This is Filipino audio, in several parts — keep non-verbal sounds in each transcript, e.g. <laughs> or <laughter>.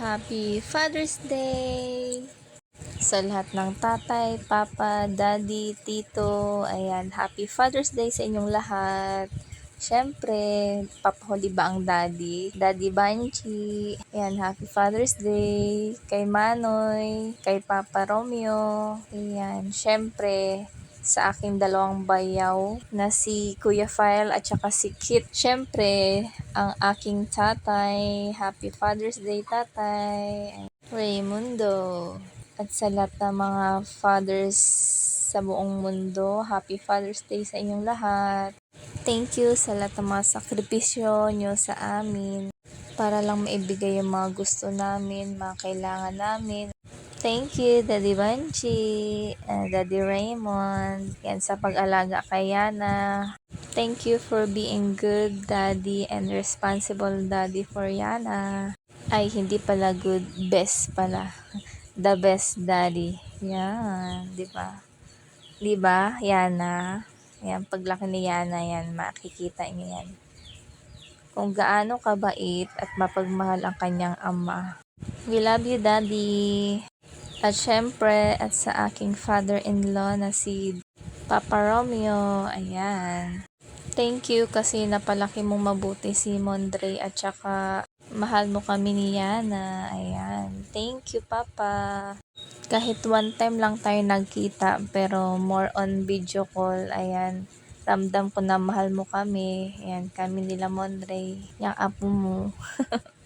Happy Father's Day! Sa lahat ng tatay, papa, daddy, tito, ayan, Happy Father's Day sa inyong lahat. Siyempre, papahuli ba ang daddy? Daddy Banchi. Ayan, Happy Father's Day. Kay Manoy, kay Papa Romeo. Ayan, siyempre, sa aking dalawang bayaw na si Kuya File at saka si Kit. Siyempre, ang aking tatay. Happy Father's Day, tatay. Raymundo. At sa lahat ng mga fathers sa buong mundo, Happy Father's Day sa inyong lahat. Thank you sa lahat ng mga sakripisyo nyo sa amin para lang maibigay yung mga gusto namin, mga kailangan namin. Thank you, Daddy Banchi, Daddy Raymond, yan sa pag-alaga kay Yana. Thank you for being good daddy and responsible daddy for Yana. Ay, hindi pala good, best pala. The best daddy. Yan, di ba? Di ba, Yana? Yan, paglaki ni Yana, yan, makikita niyo yan. Kung gaano kabait at mapagmahal ang kanyang ama. We love you, Daddy. At syempre, at sa aking father-in-law na si Papa Romeo, ayan. Thank you kasi napalaki mong mabuti si Mondre at saka mahal mo kami ni Yana. Ayan. Thank you, Papa. Kahit one time lang tayo nagkita pero more on video call. Ayan. Ramdam ko na mahal mo kami. Ayan, kami nila Mondre. Yung apo mo. <laughs>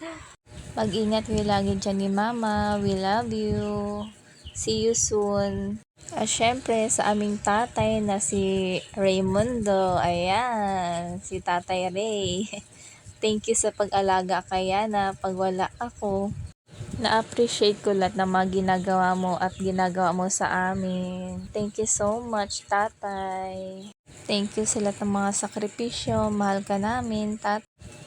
Mag-ingat kayo lagi dyan ni Mama. We love you. See you soon. At syempre, sa aming tatay na si Raymundo. Ayan, si Tatay Ray. <laughs> Thank you sa pag-alaga kaya na pag wala ako. Na-appreciate ko lahat ng mga ginagawa mo at ginagawa mo sa amin. Thank you so much, tatay. Thank you sa lahat ng mga sakripisyo. Mahal ka namin, tat.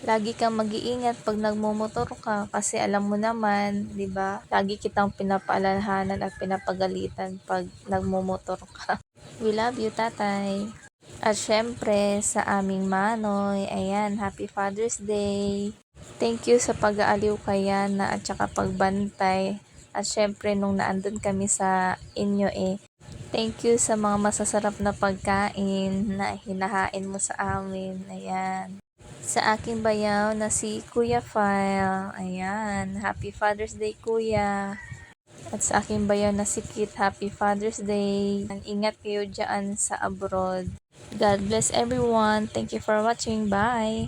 Lagi kang mag-iingat pag nagmumotor ka kasi alam mo naman, 'di ba? Lagi kitang pinapaalalahanan at pinapagalitan pag nagmumotor ka. <laughs> We love you, tatay. At syempre, sa aming manoy, ayan, Happy Father's Day. Thank you sa pag-aaliw kay Yana at saka pagbantay. At syempre, nung naandun kami sa inyo eh, thank you sa mga masasarap na pagkain na hinahain mo sa amin. Ayan. Sa aking bayaw na si Kuya File. Ayan. Happy Father's Day, Kuya. At sa aking bayaw na si Kit, Happy Father's Day. Ingat kayo dyan sa abroad. God bless everyone. Thank you for watching. Bye.